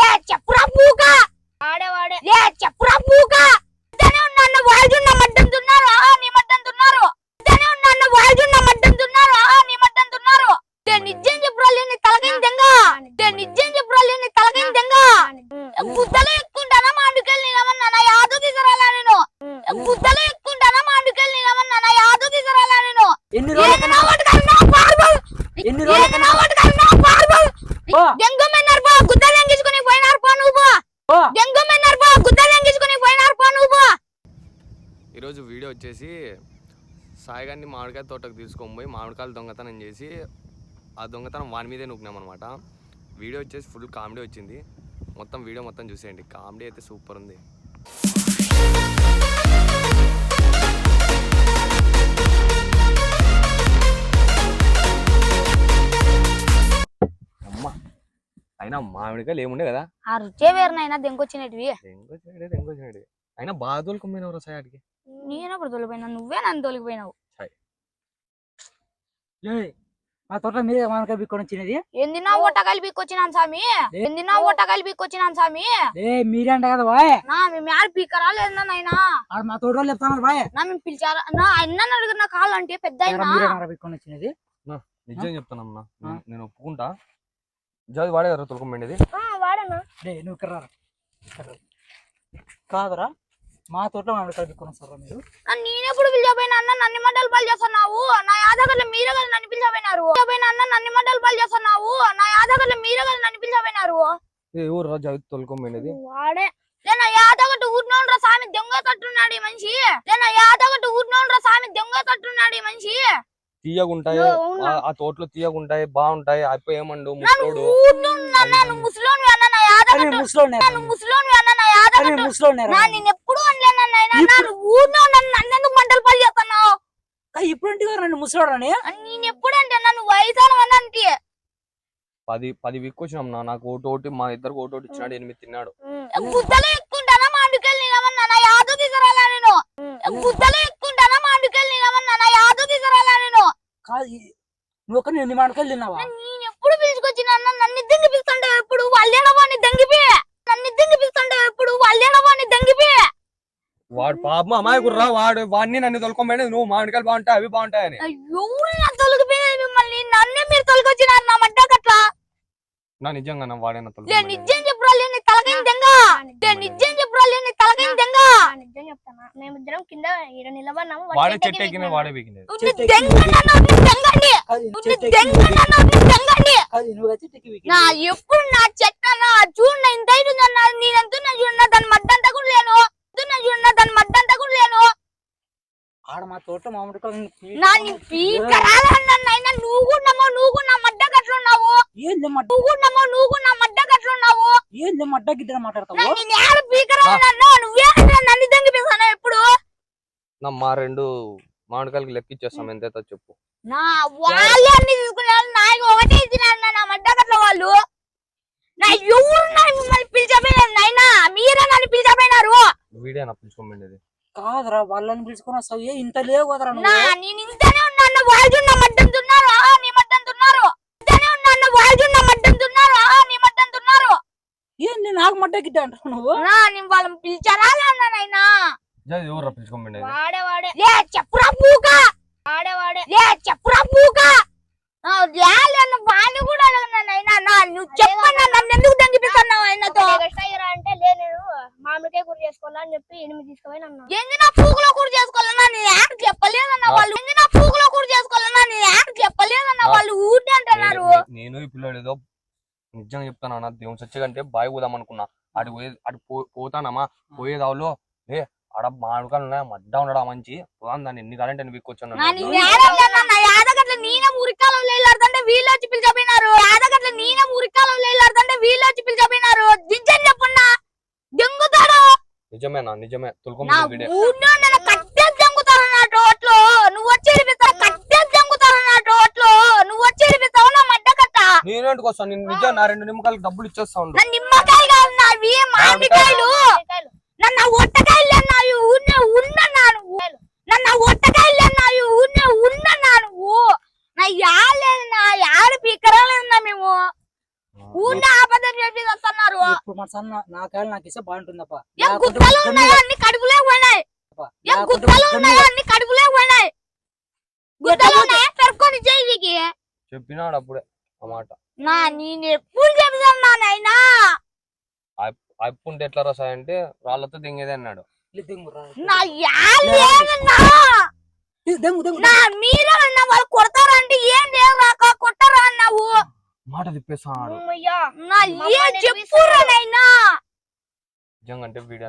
లే చెప్పురా పూక వాడే వాడే లే చెప్పురా పూక ఇద్దనే ఉన్న వాయిజున్న మడ్డం తున్నారు ఆహా నీ మడ్డం తున్నారు ఇద్దనే ఉన్న వాయిజున్న మడ్డం తున్నారు ఆహా నీ మడ్డం తున్నారు తే నిజం చెప్పురా లేని తలకైన దెంగ తే నిజం చెప్పురా లేని తలకైన దెంగ గుద్దలు ఎక్కుంటానా మామిడికాయలు నేనేమన్నా నా యాదో తీసుకురాలా నేను గుద్దలు ఎక్కుంటానా మామిడికాయలు నేనేమన్నా నా యాదో తీసుకురాలా నేను ఎన్ని రోజుల ఏదైనా ఒకటి కన్నా పార్బల్ ఎన్ని రోజుల ఏదైనా ఒకటి కన్నా పార్బల్ పో. దెంగ మెన్నారు పో గుద్దలు ఎంగించుకుని పోయినారు పో నువ్వు పో పో. దెంగ మెన్నారు పో గుద్దలు ఎంగించుకుని పోయినారు పో నువ్వు పో ఈరోజు వీడియో వచ్చేసి సాయిగాన్ని మామిడికాయ తోటకు తీసుకొని పోయి మామిడికాయలు దొంగతనం చేసి ఆ దొంగతనం వాని మీదే నూకినామన్నమాట. వీడియో వచ్చేసి ఫుల్ కామెడీ వచ్చింది. మొత్తం వీడియో మొత్తం చూసేయండి. కామెడీ అయితే సూపర్ ఉంది. అమ్మ అయినా మామిడికాయలు ఏముండే కదా? ఆ రుచే వేరునైనా దెంగొచ్చినటివి. దెంగొచ్చినాడే దెంగొచ్చినాడు అయినా బాగా తోలుకుపోయినవరా సాయాడికి నేనప్పుడు తొలిపోయినా నువ్వే నన్ను తొలిపోయినావు ఏయ్, మా తోట మీరే మామిడికాయ బిక్కొని వచ్చినది ఏంది నా ఓట కలిపి వచ్చినాను స్వామి ఏంది నా ఓట కలిపి వచ్చినాను స్వామి ఏ మీరే అంట కదా బాయ్ నా మేము యాడ పీకరా లేదా నాయనా? మా తోట బాయ్ నా మేము పిలిచారా? నా అన్న అడిగిన కాళ్ళు అంటే పెద్ద ఎక్కడ మీరే మామిడికాయ బిక్కొని వచ్చినది నిజం చెప్తానమ్మా. నేను- నేను ఒప్పుకుంటా. జాది వాడే కదా వాడేనా? నువ్వు ఇక్కడ. కాదురా. మా తోటలో వస్తారా మీరు? నేనెప్పుడు పిలిచపోయినా అన్న నన్ను మండలు పాలు చేస్తున్నావు? నా యాదగర్లో మీరే కదా నన్ను పిలిచపోయినారు పిలిచపోయిన అన్న నన్ను మండలు పాలు చేస్తున్నావు? నా యాదగర్లో మీరే కదా నన్ను పిలిచపోయినారు ఏ ఊరు రా జాది తొలకమండేది వాడే. నేను యాదగట్టు స్వామి దొంగ తట్టున్నాడు ఈ మనిషి. నేను యాదగట్టు ఊరినోళ్ళ స్వామి దొంగ తట్టున్నాడు ఈ మనిషి. తీయగుంటాయి? ఆ- ఆ తోటలో తీయగుంటాయి బాగుంటాయి అయిపోయి ఏమండు నన్ను ముసలోడు. నన్ను నా నేను ఎప్పుడు అనలేనన్నా నన్ను పది పది వీక్ వచ్చినాం నా నాకు ఓటు ఓటి మా ఇద్దరు ఓటు ఓటి ఇచ్చినాడు ఎనిమిది తిన్నాడు. గుద్దలు ఎక్కుంటానా యాదో తీసుకురాలా నేను? గుద్దలు ఎక్కుంటానా మామిడికాయలు నేనేమన్నా నా యాదో తీసుకురాలా నేను కాదు ఈ- నువ్వు ఒక ఎన్ని మామిడికాయలు తిన్నావా నేను ఎప్పుడు పిలుచుకొచ్చిన? నన్ను దింగి పిలుస్తుంటే ఎప్పుడు? వాళ్ళేనవాని దంగిపి. నన్ను దింగి పిలుస్తుంటే ఎప్పుడు? వాళ్ళేనవాని దంగిపి. వాడు పాపం అమాయకుడు రా వాడు వాడిని నన్ను తొలకొండి నువ్వు మామిడికాయలు బాగుంటాయి అవి బాగుంటాయని అయ్యో నా తొలగిపోయి మిమ్మల్ని. నన్నే మీరు తొలగొచ్చినారు నా మడ్డకట్లా నా నిజంగా నా వాడే నా లే తొలకొండి నిజం చెప్పురా లేని తలకైన దెంగ లే నిజం చెప్పురా లేని తలకైన దెంగ నిజం చెప్తానా మేమిద్దరం కింద ఈడ నిలబడినాము. వాడే చెట్టు ఎక్కిన వాడే పీకినది. నా ఎప్పుడు నా చెట్ట చూడు నా ఇంత ఇటు నా నేనెంత చూడన్నా దాని మడ్డంతా కూడా లేను. ఎంతున్నా చూడన్నా దాని మడ్డంతా కూడా లేను. ఆడ మా తోట మామిడికాయలు నా నీ పీకరాలన్నా నువ్వు కూడా నమ్మో నువ్వు కూడా నా మడ్డ మడ్డ? నువ్వు కూడా నమ్మో నువ్వు కూడా నా మడ్డ కట్లున్నావు ఏంది మడ్డ గిడ్డ మాట్లాడతావు? నా నేను ఏడ పీకరాలన్నా నువ్వే నన్ను దంగిపిస్తానా ఎప్పుడు? నా మా రెండు మామిడికాయలకి లెక్కిచ్చేస్తాం ఎంత అవుతుందో చెప్పు. నా వాళ్ళే అన్ని తీసుకున్నారు నాకు ఒకటే ఇచ్చినారు నా మడ్డ కట్ల వాళ్ళు. నా ఎవరు నా మిమ్మల్ని పిలిచపోయినారు నాయనా? మీరే నన్ను పిలిచపోయినారు వీడే నా పిలుచుకోమండేది. కాదురా వాళ్ళని పిలుచుకొని వస్తావు. ఏ ఇంత లేవు కదరా నా నేను ఇంతనే ఉన్నాను వాళ్ళు మడ్డం తున్నారు ఇంతనే ఉన్నాను వాళ్ళు నా మడ్డం తున్నారు ఆహా నీ మడ్డం తున్నారు ఏంది నాకు మడ్డ గిడ్డ అంటావు నువ్వు? నా నేను వాళ్ళని పిలిచారా అన్నానైనా జాది ఎవరు పిలుచుకోమండేది వాడే వాడే. లే చెప్పురా పూక వాడే వాడే. లే చెప్పురా పూక ఆ, లేలేను వాణ్ణి కూడా అడగనైనా నా నువ్వు చెప్పన్నా నన్ను ఎందుకు దంగిపిస్తున్నావు ఆయనతో? అంటే లే నేను మామిడికాయ కూర చేసుకోవాలా అని చెప్పి ఎనిమిది తీసుకుపోయి అన్నా. ఎందు నా పూగులో కూడా చేసుకోవాలన్నా నేను యాడ్ చెప్పలేదన్న వాళ్ళు? ఎందు నా పూగులో కూడా చేసుకోవాలన్నా నేను యాడ్ చెప్పలేదన్న వాళ్ళు? ఊరిని అంటున్నారు. నేను- నేను ఈ పిల్లడు ఏదో నిజంగా చెప్తాను అన్న దేవుని సచ్చగంటే బావి పోదాం అనుకున్నా. అటు పోయి అటు పో- పోతానమ్మా. పోయేదావులో ఏ ఆడ మామిడికాయలు ఉన్నాయి మడ్డ ఉండడా మంచి? పోదాం దాన్ని ఎన్ని కాలంటే ఎన్ని వీక్కొచ్చాను నేను ఏడన్నా నా యాదగట్ల నేనే మురికాలం లేలాడుతుంటే వీళ్ళు వచ్చి పిలిచపోయినారు యాదగట్ల నేనే మురికాలం లేలాడుతుంటే వీళ్ళు వచ్చి పిలిచపోయినారు దించని చెప్పున్నా దెంగుతాడు నిజమేనా? నిజమే. నా తొలకొండి వీడే ఊళ్ళో నన్ను కట్టేసి దెంగుతారు నా టోట్లో నువ్వు వచ్చి ఇడిపిస్తావు కట్టేసి దెంగుతారు నా టోట్లో నువ్వు వచ్చి ఇడిపిస్తావు నా మడ్డ నేనేంటికి వస్తాను నేను నిజం నా రెండు నిమ్మకాయలకు డబ్బులు ఇచ్చేస్తా ఉండు. నా నిమ్మకాయలు కాదు నావి మామిడికాయలు. నన్న ఒట్టకాయలు అన్నాయి ఉన్నే ఉన్నన్నా నువ్వు. నన్న ఒట్టకాయలు అన్నాయి ఉన్నే ఉన్నన్నా నువ్వు. నా యాలేదు నా యాడ పీకరాలేదన్నా మేము. ఊరిని ఆపద చెప్పి వస్తున్నారు. ఇప్పుడు మన సన్న నా కాయలు నాకు ఇస్తే బాగుంటుందప్ప. ఏం లేకుంటే గుద్దలు గమ్ముగా ఉన్నాయా? అన్ని కడుపులే పోయినాయి. ఏం ఉన్నాయా? అన్ని కడుపులే పోయినాయి. ఉన్నాయా? పెరుకొని చెప్పినాడు అప్పుడే. ఆ మాట. నా నేను ఎప్పుడు చెప్తున్నా నాయనా అప్పుంటే ఎట్లా రసాయి అంటే రాళ్ళతో దింగేదే అన్నాడు. నా యాలు ఏదన్నా ఏ, దెంగు దెంగు. నా మీరే అన్న వాళ్ళు కొడతారంటే ఏం కొట్టరా అన్నావు? మాట తిప్పేస్తాడు అమ్మయ్యా నా ఏం చెప్పురా నాయనా. నిజంగా అంటే వీడియో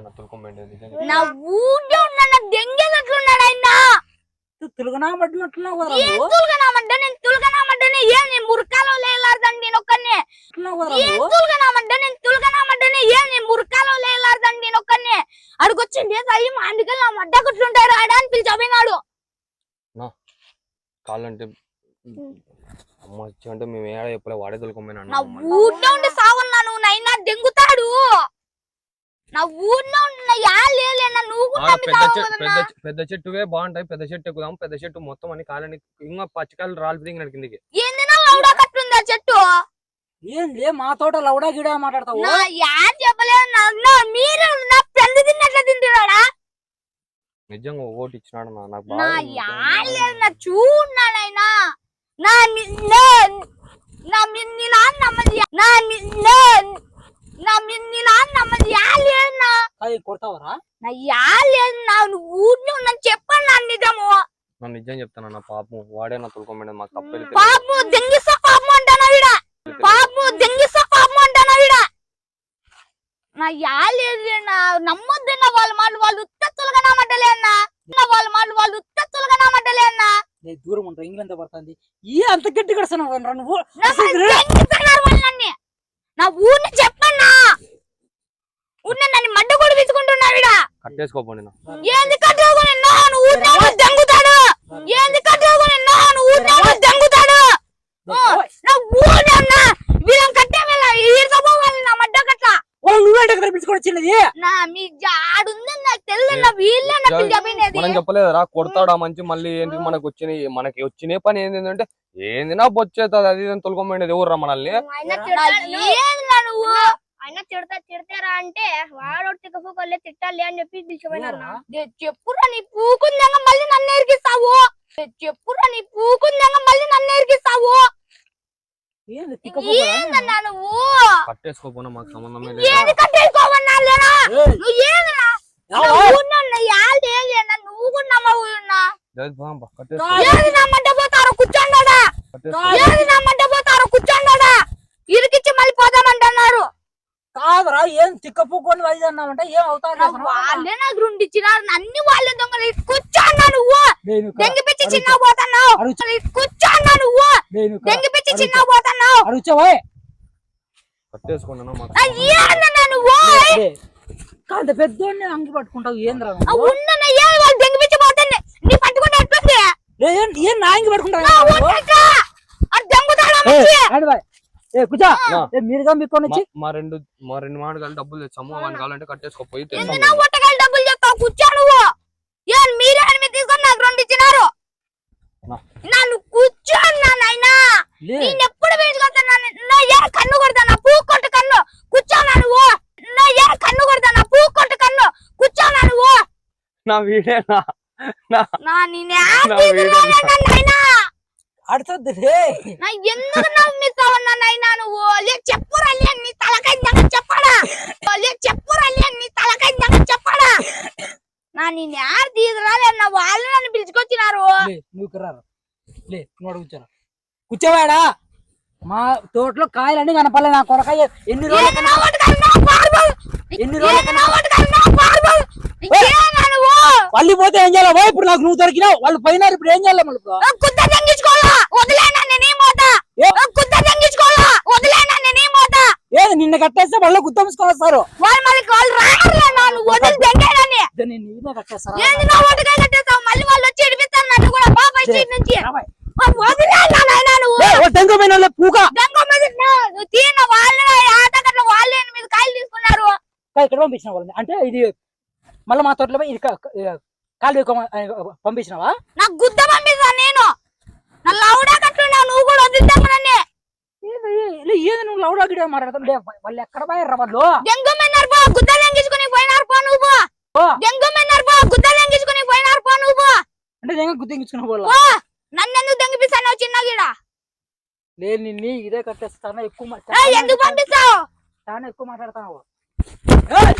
నా ఊళ్ళో ఉన్న దెంగేటట్లున్నాడు ఆయన తెలుగునా నేను తులగనామంటేనే మురకాలో లేలార్దండి నేను ఒక్కనే అట్లున్నావు కదా ఏం నువ్వు తులగనామంటే నేను తులగనామంటేనే ఏం నేను మురకాలో లేలార్దండి నేను ఒక్కనే అడుగొచ్చి లేదు అయ్యి మా అందుకని నా మడ్డ కొట్లుంటారు ఆడ అని పిలిచబోయినాడు కాళ్ళంటే అమ్మ అంటే మేము ఏడ చెప్పలే వాడే తొలుకోమని నా ఊళ్ళో ఉండి సావన్నాను నైనా దెంగుతాడు నా ఊళ్ళో ఉన్న యా లేలేనా నువ్వు కూడా పెద్ద చెట్టు. పెద్ద చెట్టువే బాగుంటాయి. పెద్ద చెట్టు ఎక్కుదాం. పెద్ద చెట్టు మొత్తం అన్ని కాళ్ళని ఇంకా పచ్చికాయలు రాళ్ళు దిగినాడు కిందికి. ఏందినా లౌడా కట్టుందా చెట్టు? ఏం లే మా తోట లౌడా గిడా మాట్లాడతావు? నా యా చెప్పలేదు నా- నా మీరు నా పెంద తిన్నట్లు తింటున్నాడా? నిజంగా ఓటు ఇచ్చినాడు నాకు నా బాగా యాలేదు నా చూడాడైనా నా మి- నే- నా మిన్ని నాన్న నమ్మది నా మి- నే- నా మిన్ని నాన్న నమ్మది యాలేదు నా అది కొడతావరా నా నువ్వు ఊరిని ఉన్నా చెప్పండి నా నిజము. నా నిజం చెప్తాను నా పాపం. వాడే నా మాకు తప్పేది పాపము దెంగిస్తా పాపము అంటానా వీడ? పాపము దెంగిస్తా పాపము అంటానా వీడ? నా యాలేదు నా నమ్మొద్దు నా వాళ్ళ మాటలు వాళ్ళు ఉత్తత్తులుగా నా మడ్డలే అన్నా. నా వాళ్ళ మాటలు వాళ్ళు ఉత్తత్తులుగా నా మడ్డలే అన్నా. లే దూరం ఉంటావు ఇంగ్లండ్ పడుతుంది? ఏ అంత గట్టి కడుస్తున్నావు రా నువ్వు. నా ఊరిని చెప్పన్నా. ఉన్న నన్ను మడ్డ కూడా కట్టేసుకోపోండి ఏంది దెంగుతాడు ఏంది ఓయ్, నా ఊరినే అన్నా వీళ్ళని కట్టే వెళ్ళ. ఈర్చపోవాలి నా మడ్డ కట్ల నువ్వేంటి నా మీ నాకు తెలియదు. వీళ్ళే నా మనం చెప్పలేదురా. కొడతాడా మంచి మళ్ళీ ఏంటి మనకు వచ్చినాయి మనకి వచ్చిన పని ఏంది అంటే ఏంది నా బొచ్చేస్తుంది అది అని తొలుకోమండి ఎవర్రా మనల్ని? నువ్వు? ఆయన తిడతా తిడతారా అంటే వాడు తిక్కఫోకొల్లే తిట్టాలి అని చెప్పి చెప్పురా నీ పూకుందంగా మళ్ళీ నన్ను ఎరిగిస్తావు దే చెప్పురా నీ పూకుందంగా మళ్ళీ నన్ను ఏందన్నా నువ్వు? మాకు ఏది కట్టేసుకోవన్నా లేనా నువ్వు ఏదన్నా యావా? యాళ్ళేనా నువ్వు కూడా నమ్మవు ఉన్నా. లేదు బా, బా, కట్టేసుకో ఏది నమ్మంటే పోతారో? కూర్చోండా కట్టేసుకో ఏది నమ్మంటే పోతారో? కూర్చోండా ఇరికిచ్చి మళ్ళీ పోదామంటున్నారు. కాదురా ఏం తిక్కపోకొని అది అన్నామంటే ఏం అవుతారు వాళ్ళే నాకు రెండు ఇచ్చినారు. అన్ని వాళ్ళే దొంగలు. కూర్చోన్నా నువ్వు. దెంగిపిచ్చి చిన్న పోతున్నావు. అడుగు. కూర్చోన్నా నువ్వు. దెంగిపిచ్చి చిన్న పోతున్నావు. ఏందన్నా నువ్వు? కాంత పెద్దోడిని అంగి పట్టుకుంటావు ఏంద్రా ఉన్నన్న ఏది వాళ్ళు దెంగిపిచ్చి పోతుంది నీ పట్టుకుంటే ఎట్లుంది? ఏం నా అంగి పట్టుకుంటావు? దెంగుతాడా ఏ, కూర్చో. నా. ఏ, మీరుగా మీకొని వచ్చి మా- రెండు మా రెండు మాటలు డబ్బులు తెచ్చాము. అవన్నీ కావాలంటే కట్టేసుకోపోయి తెచ్చాము ఎందుకు ఒట్టకాయలు డబ్బులు చెప్తావు? కూర్చో నువ్వు. ఏం మీరే అని మీరు తీసుకొని నాకు రెండు ఇచ్చినారు. నా. నన్ను కూర్చో అన్నా నాయనా. నేను ఎప్పుడు వేసుకొస్తాను నా ఏ కన్ను కొడతాను పూ కొట్టు కన్ను. కూర్చోనా నువ్వు. నా ఏ కన్ను కొడతాను పూ కొట్టు కన్ను. నువ్వు. నా వీడేనా నా. నా. నేను నా ఆడుతుంది రే నా. ఎందుకు నాయనా చెప్పురా లే నీ తలకాయ దగ్గర చెప్పాడా? లే చెప్పురా లే నీ తలకాయ దగ్గర చెప్పాడా? నా నేను యారు తీసుకురాలే నా వాళ్ళు నన్ను పిలుచుకొచ్చినారు. నువ్వు రారు లే అడుగు కూర్చోరా. కూర్చోవాడా? మా తోటలో కాయలన్నీ కనపడలే నా కొరకాయ ఎన్ని రోజులు ఎన్ని రోజులు వాళ్ళు పోతే ఏం చేయాలి? ఇప్పుడు నాకు నువ్వు దొరికినావు. వాళ్ళు పోయినారు ఇప్పుడు ఏం చేయాలి మళ్ళీ వదిలేనా నేను ఏది నిన్న కట్టేస్తే మళ్ళీ వస్తారు వాళ్ళు మళ్ళీ వాళ్ళు రారులే నా నువ్వు వదిలి తెంగేనని దాన్ని నీదే కట్టేస్తారా? ఏంది నా ఒట్టుకాయ కట్టేస్తావు? మళ్ళీ వాళ్ళు వచ్చి ఇడిపిస్తారు నన్ను కూడా నుంచి. వదిలేనా నాయనా నువ్వు. వాళ్ళే పూక. దెంగ మీద నా- నువ్వు తీన వాళ్ళే ఆటగట్ల వాళ్ళే మీద కాయలు తీసుకున్నారు. ఇక్కడ పంపించిన వాళ్ళని. అంటే ఇది మళ్ళీ మా తోటలో ఇది కాలు పంపించినావా? నాకు గుద్ద పంపిస్తా నేను. నా లౌడా వదిలిద్దామనని ఏంది? నువ్వు లౌడ్ గిడ మాట్లాడతావు? లే వాళ్ళు ఎక్కడ పోయారు వాళ్ళు? దెంగు మెన్నారు పో గుద్ద లెంగించుకుని పోయినారు పో నువ్వు. ఓ. దెంగు మెన్నారు పో గుద్ద లెంగించుకుని పోయినారు పో నువ్వు. అంటే నేను గుర్తించుకున్న వాళ్ళు పో నన్నెందుకు దెంగిపిస్తాను చిన్న గిడ? లేదు నిన్ను ఇదే కట్టేస్తాను? ఎక్కువ ఎందుకు పంపిస్తావు? చాలా ఎక్కువ! ఏయ్!